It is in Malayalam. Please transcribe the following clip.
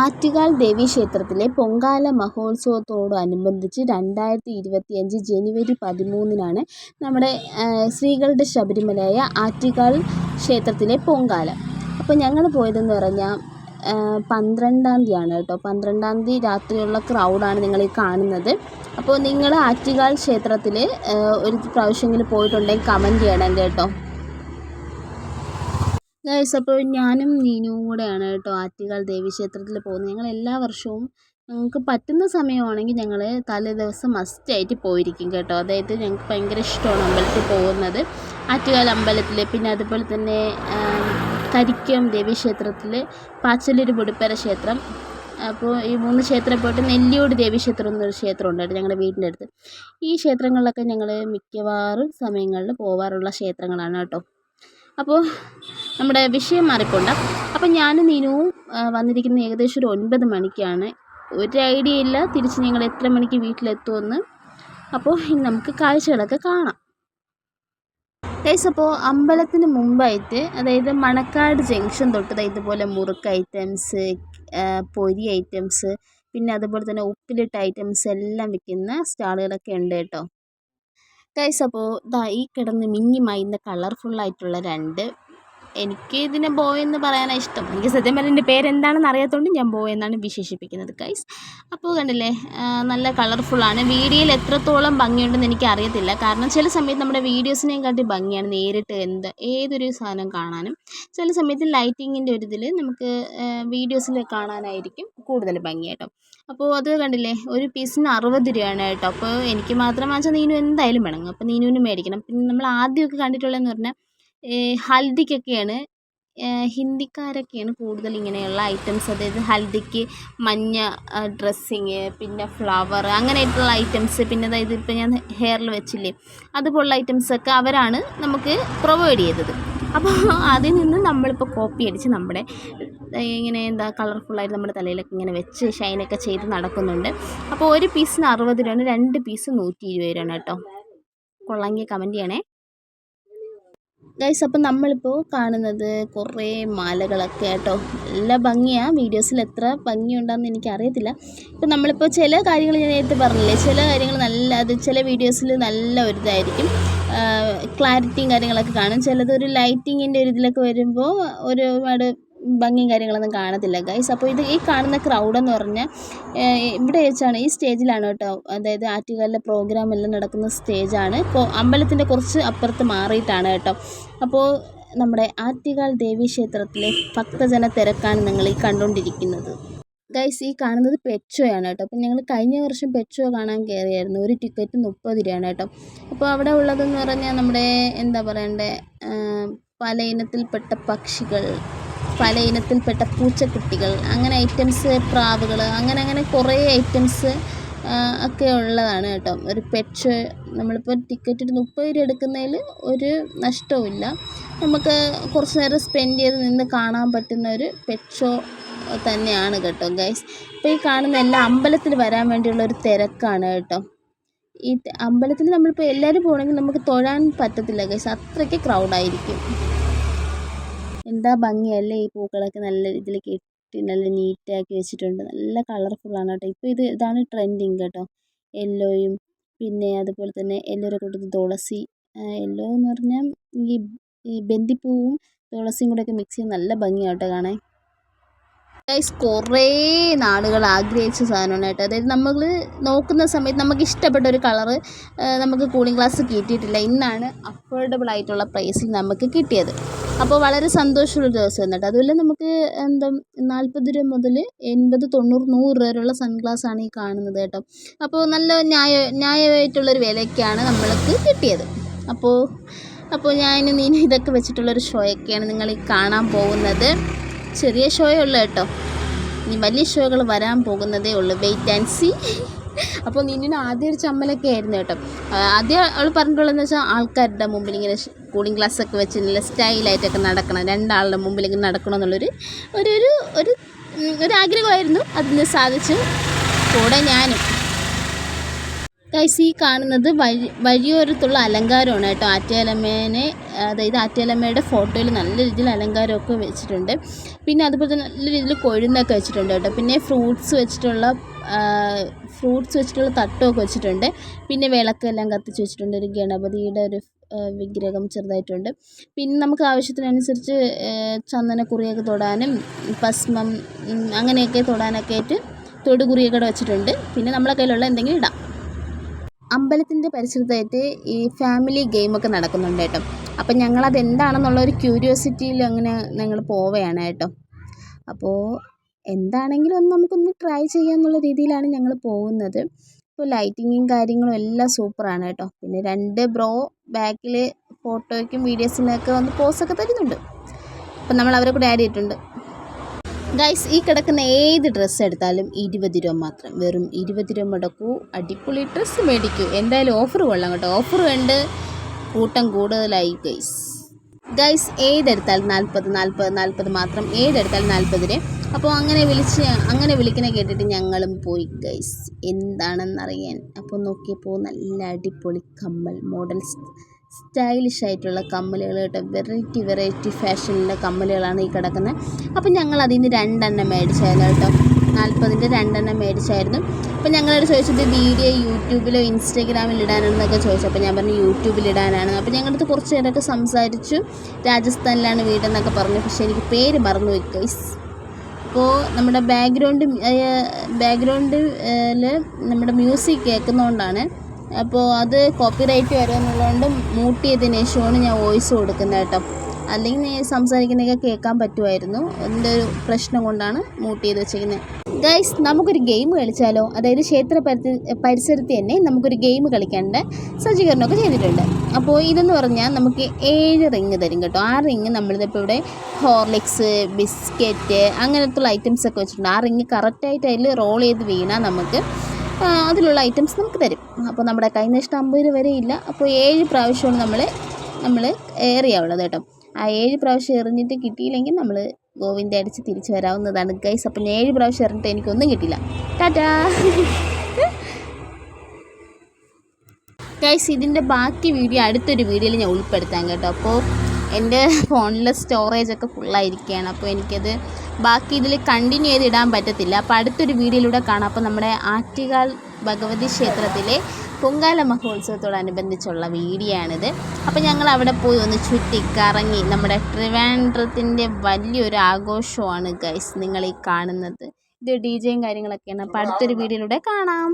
ആറ്റുകാൽ ദേവീക്ഷേത്രത്തിലെ പൊങ്കാല മഹോത്സവത്തോടനുബന്ധിച്ച് രണ്ടായിരത്തി ഇരുപത്തിയഞ്ച് ജനുവരി പതിമൂന്നിനാണ് നമ്മുടെ സ്ത്രീകളുടെ ശബരിമലയായ ആറ്റുകാൽ ക്ഷേത്രത്തിലെ പൊങ്കാല. അപ്പോൾ ഞങ്ങൾ പോയതെന്ന് പറഞ്ഞാൽ പന്ത്രണ്ടാം തീയതിയാണ് കേട്ടോ. പന്ത്രണ്ടാം തീയതി രാത്രിയുള്ള ക്രൗഡാണ് നിങ്ങൾ ഈ കാണുന്നത്. അപ്പോൾ നിങ്ങൾ ആറ്റുകാൽ ക്ഷേത്രത്തിൽ ഒരു പ്രാവശ്യമെങ്കിലും പോയിട്ടുണ്ടെങ്കിൽ കമന്റ് ചെയ്യണം കേട്ടോ? ഗൈസ് അപ്പോൾ ഞാനും നീനുവും കൂടെയാണ് കേട്ടോ ആറ്റുകാൽ ദേവീക്ഷേത്രത്തിൽ പോകുന്നത്. ഞങ്ങൾ എല്ലാ വർഷവും ഞങ്ങൾക്ക് പറ്റുന്ന സമയമാണെങ്കിൽ ഞങ്ങൾ തലേ ദിവസം മസ്റ്റായിട്ട് പോയിരിക്കും കേട്ടോ. അതായത് ഞങ്ങൾക്ക് ഭയങ്കര ഇഷ്ടമാണ് അമ്പലത്തിൽ പോകുന്നത്. ആറ്റുകാൽ അമ്പലത്തിൽ പിന്നെ അതുപോലെ തന്നെ കരിക്കം ദേവീക്ഷേത്രത്തിൽ പാച്ചല്ലൂർ പൊടിപ്പര ക്ഷേത്രം അപ്പോൾ ഈ മൂന്ന് ക്ഷേത്രം പോയിട്ട് നെല്ലിയോട് ദേവീക്ഷേത്രം എന്നൊരു ക്ഷേത്രമുണ്ട് കേട്ടോ ഞങ്ങളുടെ വീടിന്റെ അടുത്ത്. ഈ ക്ഷേത്രങ്ങളിലൊക്കെ ഞങ്ങൾ മിക്കവാറും സമയങ്ങളിൽ പോവാറുള്ള ക്ഷേത്രങ്ങളാണ് കേട്ടോ. അപ്പോൾ നമ്മുടെ വിഷയം മാറിക്കൊണ്ട. അപ്പോൾ ഞാനും നീനുവും വന്നിരിക്കുന്ന ഏകദേശം ഒരു ഒൻപത് മണിക്കാണ്. ഒരു ഐഡിയ ഇല്ല തിരിച്ച് ഞങ്ങൾ എത്ര മണിക്ക് വീട്ടിലെത്തുമെന്ന്. അപ്പോൾ ഇനി നമുക്ക് കാഴ്ചകളൊക്കെ കാണാം. ഗൈസ് അപ്പോൾ അമ്പലത്തിന് മുമ്പായിട്ട് അതായത് മണക്കാട് ജംഗ്ഷൻ തൊട്ട് ഇതുപോലെ മുറുക്ക് ഐറ്റംസ് പൊരി ഐറ്റംസ് പിന്നെ അതുപോലെ തന്നെ ഉപ്പിലിട്ട ഐറ്റംസ് എല്ലാം വിൽക്കുന്ന സ്റ്റാളുകളൊക്കെ ഉണ്ട് കേട്ടോ. ഗൈസ് അപ്പോൾ ദാ ഈ കിടന്ന് മിന്നി മായുന്ന കളർഫുള്ളായിട്ടുള്ള രണ്ട് എനിക്ക് ഇതിനെ ബോയ് എന്ന് പറയാനാണ് ഇഷ്ടം. എനിക്ക് സത്യം പറഞ്ഞാൽ എന്റെ പേരെന്താണെന്ന് അറിയാത്തതുകൊണ്ട് ഞാൻ ബോയ് എന്നാണ് വിശേഷിപ്പിക്കുന്നത് ഗൈസ് അപ്പോൾ കണ്ടില്ലേ നല്ല കളർഫുള്ളാണ് വീഡിയോയിൽ എത്രത്തോളം ഭംഗിയുണ്ടെന്ന് എനിക്ക് അറിയത്തില്ല കാരണം ചില സമയത്ത് നമ്മുടെ വീഡിയോസിനെയും കാട്ടി ഭംഗിയാണ് നേരിട്ട് എന്ത് ഏതൊരു സാധനം കാണാനും. ചില സമയത്ത് ലൈറ്റിങ്ങിന്റെ ഒരു ഇതിൽ നമുക്ക് വീഡിയോസിൽ കാണാനായിരിക്കും കൂടുതൽ ഭംഗി കേട്ടോ. അപ്പോൾ അത് കണ്ടില്ലേ ഒരു പീസിന് അറുപത് രൂപയാണ് കേട്ടോ. അപ്പോൾ എനിക്ക് മാത്രം വാങ്ങിച്ചാൽ നീനു എന്തായാലും വേണം. അപ്പോൾ നീനുവിന് മേടിക്കണം. പിന്നെ നമ്മൾ ആദ്യമൊക്കെ കണ്ടിട്ടുള്ളതെന്ന് പറഞ്ഞാൽ ഹൽദിക്കൊക്കെയാണ്. ഹിന്ദിക്കാരൊക്കെയാണ് കൂടുതൽ ഇങ്ങനെയുള്ള ഐറ്റംസ്. അതായത് ഹൽദിക്ക് മഞ്ഞ ഡ്രസ്സിങ് പിന്നെ ഫ്ലവർ അങ്ങനെയായിട്ടുള്ള ഐറ്റംസ്. പിന്നെ അതായത് ഇപ്പം ഞാൻ ഹെയറിൽ വെച്ചില്ലേ അതുപോലുള്ള ഐറ്റംസൊക്കെ അവരാണ് നമുക്ക് പ്രൊവൈഡ് ചെയ്തത്. അപ്പോൾ അതിൽ നിന്ന് നമ്മളിപ്പോൾ കോപ്പി അടിച്ച് നമ്മുടെ ഇങ്ങനെ എന്താ കളർഫുള്ളായിട്ട് നമ്മുടെ തലയിലൊക്കെ ഇങ്ങനെ വെച്ച് ഷൈനൊക്കെ ചെയ്ത് നടക്കുന്നുണ്ട്. അപ്പോൾ ഒരു പീസിന് അറുപത് രൂപയാണ് രണ്ട് പീസ് നൂറ്റി ഇരുപത് രൂപയാണ് കേട്ടോ. കൊള്ളാമെങ്കിൽ കമന്റ് ചെയ്യണേ. ഗൈസ് അപ്പം നമ്മളിപ്പോൾ കാണുന്നത് കുറേ മാലകളൊക്കെ കേട്ടോ നല്ല ഭംഗിയാണ് വീഡിയോസിൽ എത്ര ഭംഗിയുണ്ടെന്ന് എനിക്കറിയത്തില്ല. ഇപ്പം നമ്മളിപ്പോൾ ചില കാര്യങ്ങൾ ഞാൻ നേരത്തെ പറഞ്ഞില്ലേ? ചില കാര്യങ്ങൾ നല്ല അത് ചില വീഡിയോസിൽ നല്ല ഒരു ഇതായിരിക്കും ക്ലാരിറ്റിയും കാര്യങ്ങളൊക്കെ കാണും. ചിലത് ഒരു ലൈറ്റിങ്ങിന്റെ ഒരു ഇതിലൊക്കെ വരുമ്പോൾ ഒരുപാട് ഭംഗിയും കാര്യങ്ങളൊന്നും കാണത്തില്ല ഗൈസ് അപ്പോൾ ഇത് ഈ കാണുന്ന ക്രൗഡ് എന്ന് പറഞ്ഞാൽ ഇവിടെ വെച്ചാണ് ഈ സ്റ്റേജിലാണ് കേട്ടോ. അതായത് ആറ്റുകാലിലെ പ്രോഗ്രാം എല്ലാം നടക്കുന്ന സ്റ്റേജാണ് അമ്പലത്തിന്റെ കുറച്ച് അപ്പുറത്ത് മാറിയിട്ടാണ് കേട്ടോ. അപ്പോൾ നമ്മുടെ ആറ്റുകാൽ ദേവീ ക്ഷേത്രത്തിലെ ഭക്തജന തിരക്കാണ് നിങ്ങൾ ഈ കണ്ടുകൊണ്ടിരിക്കുന്നത്. ഗൈസ് ഈ കാണുന്നത് പെച്ചോയാണ് കേട്ടോ. അപ്പം ഞങ്ങൾ കഴിഞ്ഞ വർഷം പെച്ചോ കാണാൻ കയറിയായിരുന്നു ഒരു ടിക്കറ്റ് മുപ്പത് രൂപയാണ് കേട്ടോ. അപ്പോൾ അവിടെ ഉള്ളതെന്ന് പറഞ്ഞാൽ നമ്മുടെ എന്താ പറയണ്ടേ പല ഇനത്തിൽപ്പെട്ട പക്ഷികൾ പല ഇനത്തിൽപ്പെട്ട പൂച്ചക്കുട്ടികൾ അങ്ങനെ ഐറ്റംസ് പ്രാവുകൾ അങ്ങനെ അങ്ങനെ കുറേ ഐറ്റംസ് ഒക്കെ ഉള്ളതാണ് കേട്ടോ. ഒരു പെറ്റ് നമ്മളിപ്പോൾ ടിക്കറ്റ് ഒരു മുപ്പത് രൂപ എടുക്കുന്നതിൽ ഒരു നഷ്ടവുമില്ല. നമുക്ക് കുറച്ച് നേരം സ്പെൻഡ് ചെയ്ത് നിന്ന് കാണാൻ പറ്റുന്ന ഒരു പെറ്റ് തന്നെയാണ് കേട്ടോ ഗൈസ് ഇപ്പോൾ ഈ കാണുന്ന എല്ലാ അമ്പലത്തിൽ വരാൻ വേണ്ടിയുള്ള ഒരു തിരക്കാണ് കേട്ടോ. ഈ അമ്പലത്തിൽ നമ്മളിപ്പോൾ എല്ലാവരും പോകണമെങ്കിൽ നമുക്ക് തൊഴാൻ പറ്റത്തില്ല ഗൈസ് അത്രയ്ക്ക് ക്രൗഡായിരിക്കും എന്താ ഭംഗിയല്ലേ ഈ പൂക്കളൊക്കെ നല്ല ഇതിൽ കെട്ടി നല്ല നീറ്റാക്കി വെച്ചിട്ടുണ്ട്. നല്ല കളർഫുള്ളാണ് കേട്ടോ. ഇപ്പോൾ ഇത് ഇതാണ് ട്രെൻഡിങ് കേട്ടോ. യെല്ലോയും പിന്നെ അതുപോലെ തന്നെ യെല്ലോയുടെ കൂട്ടത്തിൽ തുളസി യെല്ലോ എന്ന് പറഞ്ഞാൽ ഈ ഈ ബന്ദിപ്പൂവും തുളസിയും കൂടെയൊക്കെ മിക്സ് ചെയ്ത് നല്ല ഭംഗിയാണ് കേട്ടോ കാണാൻ. ഗൈസ് കുറേ നാളുകൾ ആഗ്രഹിച്ച സാധനമാണ് കേട്ടോ. അതായത് നമ്മൾ നോക്കുന്ന സമയത്ത് നമുക്ക് ഇഷ്ടപ്പെട്ട ഒരു കളറ് നമുക്ക് കൂളിംഗ് ഗ്ലാസ് കിട്ടിയിട്ടില്ല. ഇന്നാണ് അഫോർഡബിൾ ആയിട്ടുള്ള പ്രൈസിൽ നമുക്ക് കിട്ടിയത്. അപ്പോൾ വളരെ സന്തോഷമുള്ള ദിവസം കേട്ടോ. അതുപോലെ നമുക്ക് എന്താ നാൽപ്പത് രൂപ മുതൽ എൺപത് തൊണ്ണൂറ് നൂറ് രൂപ വരെയുള്ള സൺഗ്ലാസ് ആണ് ഈ കാണുന്നത് കേട്ടോ. അപ്പോൾ നല്ല ന്യായ ന്യായമായിട്ടുള്ളൊരു വിലയ്ക്കാണ് നമ്മൾക്ക് കിട്ടിയത്. അപ്പോൾ അപ്പോൾ ഞാൻ ഇനി ഇതൊക്കെ വെച്ചിട്ടുള്ളൊരു ഷോയൊക്കെയാണ് നിങ്ങൾ കാണാൻ പോകുന്നത്. ചെറിയ ഷോയേ ഉള്ളൂ കേട്ടോ. ഇനി വലിയ ഷോകൾ വരാൻ പോകുന്നതേ ഉള്ളൂ. വെയിറ്റ് ആൻഡ് സി അപ്പോൾ നിന്നിന് ആദ്യം ഒരു ചമ്മലൊക്കെ ആയിരുന്നു കേട്ടോ. ആദ്യം അവൾ പറഞ്ഞിട്ടുള്ളതെന്ന് വെച്ചാൽ ആൾക്കാരുടെ മുമ്പിൽ ഇങ്ങനെ കൂളിംഗ് ഗ്ലാസ് ഒക്കെ വെച്ച് നല്ല സ്റ്റൈലായിട്ടൊക്കെ നടക്കണം. രണ്ടാളുടെ മുമ്പിൽ ഇങ്ങനെ നടക്കണം എന്നുള്ളൊരു ഒരു ഒരു ഒരു ആഗ്രഹമായിരുന്നു. അതിന് സാധിച്ചു. കൂടെ ഞാനും. ഗൈസ് ഈ കാണുന്നത് വഴി വഴിയോരത്തുള്ള അലങ്കാരമാണ് കേട്ടോ. ആറ്റയലമ്മേനെ അതായത് ആറ്റയലമ്മയുടെ ഫോട്ടോയിൽ നല്ല രീതിയിൽ അലങ്കാരമൊക്കെ വെച്ചിട്ടുണ്ട്. പിന്നെ അതുപോലെ തന്നെ നല്ല രീതിയിൽ കൊഴുന്നൊക്കെ വെച്ചിട്ടുണ്ട് കേട്ടോ. പിന്നെ ഫ്രൂട്ട്സ് വെച്ചിട്ടുള്ള ഫ്രൂട്ട്സ് വെച്ചിട്ടുള്ള തട്ടമൊക്കെ വെച്ചിട്ടുണ്ട്. പിന്നെ വിളക്കെല്ലാം കത്തിച്ച് വെച്ചിട്ടുണ്ട്. ഒരു ഗണപതിയുടെ ഒരു വിഗ്രഹം ചെറുതായിട്ടുണ്ട്. പിന്നെ നമുക്ക് ആവശ്യത്തിനനുസരിച്ച് ചന്ദനക്കുറിയൊക്കെ തൊടാനും ഭസ്മം അങ്ങനെയൊക്കെ തൊടാനൊക്കെ ആയിട്ട് തൊടുകുറിയൊക്കെ വെച്ചിട്ടുണ്ട്. പിന്നെ നമ്മളെ കയ്യിലുള്ള എന്തെങ്കിലും ഇടാം. അമ്പലത്തിന്റെ പരിസരത്തായിട്ട് ഈ ഫാമിലി ഗെയിമൊക്കെ നടക്കുന്നുണ്ട് കേട്ടോ. അപ്പം ഞങ്ങളത് എന്താണെന്നുള്ള ഒരു ക്യൂരിയോസിറ്റിയിൽ അങ്ങനെ ഞങ്ങൾ പോവുകയാണ് കേട്ടോ. അപ്പോൾ എന്താണെങ്കിലും ഒന്ന് നമുക്കൊന്ന് ട്രൈ ചെയ്യാമെന്നുള്ള രീതിയിലാണ് ഞങ്ങൾ പോകുന്നത്. ഇപ്പോൾ ലൈറ്റിങ്ങും കാര്യങ്ങളും എല്ലാം സൂപ്പറാണ് കേട്ടോ. പിന്നെ രണ്ട് ബ്രോ ബാക്കിൽ ഫോട്ടോയ്ക്കും വീഡിയോസിനൊക്കെ വന്ന് പോസൊക്കെ തരുന്നുണ്ട്. അപ്പം നമ്മൾ അവരെ കൂടെ ആഡ് ചെയ്തിട്ടുണ്ട്. ഗൈസ് ഈ കിടക്കുന്ന ഏത് ഡ്രസ്സ് എടുത്താലും ഇരുപത് രൂപ മാത്രം. വെറും ഇരുപത് രൂപ മുടക്കൂ അടിപൊളി ഡ്രസ്സ് മേടിക്കൂ. എന്തായാലും ഓഫർ കൊള്ളാം കേട്ടോ. ഓഫർ വേണ്ട കൂട്ടം കൂടുതലായി ഗൈസ് ഗൈസ് ഏതെടുത്താലും നാൽപ്പത് നാൽപ്പത് നാൽപ്പത് മാത്രം. ഏതെടുത്താലും നാൽപ്പതിന് അപ്പോൾ അങ്ങനെ വിളിച്ച് അങ്ങനെ വിളിക്കുന്ന കേട്ടിട്ട് ഞങ്ങളും പോയി ഗൈസ് എന്താണെന്നറിയാൻ. അപ്പോൾ നോക്കിയപ്പോൾ നല്ല അടിപൊളി കമ്മൽ മോഡൽ സ്റ്റൈലിഷ് ആയിട്ടുള്ള കമ്മലുകൾ കേട്ടോ. വെറൈറ്റി വെറൈറ്റി ഫാഷനിലെ കമ്മലുകളാണ് ഈ കിടക്കുന്നത്. അപ്പം ഞങ്ങൾ അതിൽ നിന്ന് രണ്ടെണ്ണം മേടിച്ചായിരുന്നു കേട്ടോ. നാൽപ്പതിന്റെ രണ്ടെണ്ണം മേടിച്ചായിരുന്നു. അപ്പം ഞങ്ങളോട് ചോദിച്ചത് വീഡിയോ യൂട്യൂബിലോ ഇൻസ്റ്റാഗ്രാമിൽ ഇടാനാണെന്നൊക്കെ ചോദിച്ചു. അപ്പോൾ ഞാൻ പറഞ്ഞു യൂട്യൂബിൽ ഇടാനാണ്. അപ്പോൾ ഞങ്ങളടുത്ത് കുറച്ച് നേരമൊക്കെ സംസാരിച്ചു. രാജസ്ഥാനിലാണ് വീടെന്നൊക്കെ പറഞ്ഞു. പക്ഷേ എനിക്ക് പേര് മറന്നു പോയി ഗൈസ് അപ്പോൾ നമ്മുടെ ബാക്ക്ഗ്രൗണ്ട് ബാക്ക്ഗ്രൗണ്ടിൽ നമ്മുടെ മ്യൂസിക് കേൾക്കുന്നതുകൊണ്ടാണ് അപ്പോൾ അത് കോപ്പിറൈറ്റ് വരുമെന്നുള്ളതുകൊണ്ട് മ്യൂട്ട് ചെയ്തതിന് ശേഷമാണ് ഞാൻ വോയിസ് കൊടുക്കുന്നത് കേട്ടോ. അല്ലെങ്കിൽ നീ സംസാരിക്കുന്നതൊക്കെ കേൾക്കാൻ പറ്റുമായിരുന്നു. അതിന്റെ ഒരു പ്രശ്നം കൊണ്ടാണ് മ്യൂട്ട് ചെയ്ത് വെച്ചിരിക്കുന്നത് ഗൈസ് നമുക്കൊരു ഗെയിം കളിച്ചാലോ? അതായത് ക്ഷേത്ര പരി പരിസരത്ത് തന്നെ നമുക്കൊരു ഗെയിം കളിക്കേണ്ട സജ്ജീകരണമൊക്കെ ചെയ്തിട്ടുണ്ട്. അപ്പോൾ ഇതെന്ന് പറഞ്ഞാൽ നമുക്ക് ഏഴ് റിങ് തരും കേട്ടോ. ആ റിങ് നമ്മളിതിപ്പോൾ ഇവിടെ ഹോർലിക്സ് ബിസ്ക്കറ്റ് അങ്ങനത്തുള്ള ഐറ്റംസ് ഒക്കെ വെച്ചിട്ടുണ്ട്. ആ റിങ് കറക്റ്റായിട്ട് അതിൽ റോൾ ചെയ്ത് വീണാൽ നമുക്ക് അതിലുള്ള ഐറ്റംസ് നമുക്ക് തരും. അപ്പോൾ നമ്മുടെ ഇഷ്ടം അമ്പത് രൂപ വരെ ഇല്ല. അപ്പോൾ ഏഴ് പ്രാവശ്യമാണ് നമ്മൾ നമ്മൾ ഏറിയാവുള്ളത് കേട്ടോ. ആ ഏഴ് പ്രാവശ്യം എറിഞ്ഞിട്ട് കിട്ടിയില്ലെങ്കിൽ നമ്മൾ ഗോവിന്ദ അടിച്ച് തിരിച്ചു വരാവുന്നതാണ്. ഗൈസ് അപ്പം ഞാൻ ഏഴ് പ്രാവശ്യം എറിഞ്ഞിട്ട് എനിക്കൊന്നും കിട്ടില്ല ടാറ്റാ! ഗൈസ് ഇതിന്റെ ബാക്കി വീഡിയോ അടുത്തൊരു വീഡിയോയിൽ ഞാൻ ഉൾപ്പെടുത്താം കേട്ടോ. അപ്പോൾ എന്റെ ഫോണിലെ സ്റ്റോറേജ് ഒക്കെ ഫുള്ളായിരിക്കുകയാണ് അപ്പോൾ എനിക്കത് ബാക്കി ഇതിൽ കണ്ടിന്യൂ ചെയ്ത് ഇടാൻ പറ്റത്തില്ല. അപ്പോൾ അടുത്തൊരു വീഡിയോയിലൂടെ കാണാം. അപ്പോൾ നമ്മുടെ ആറ്റുകാൽ ഭഗവതി ക്ഷേത്രത്തിലെ പൊങ്കാല മഹോത്സവത്തോടനുബന്ധിച്ചുള്ള വീഡിയോ ആണിത് അപ്പോൾ ഞങ്ങൾ അവിടെ പോയി ഒന്ന് ചുറ്റി കറങ്ങി നമ്മുടെ ട്രിവാൻഡ്രത്തിന്റെ വലിയൊരു ആഘോഷമാണ് ഗൈസ് നിങ്ങൾ ഈ കാണുന്നത്. ഇത് ഡി ജെയും കാര്യങ്ങളൊക്കെയാണ്. അപ്പോൾ അടുത്തൊരു വീഡിയോയിലൂടെ കാണാം.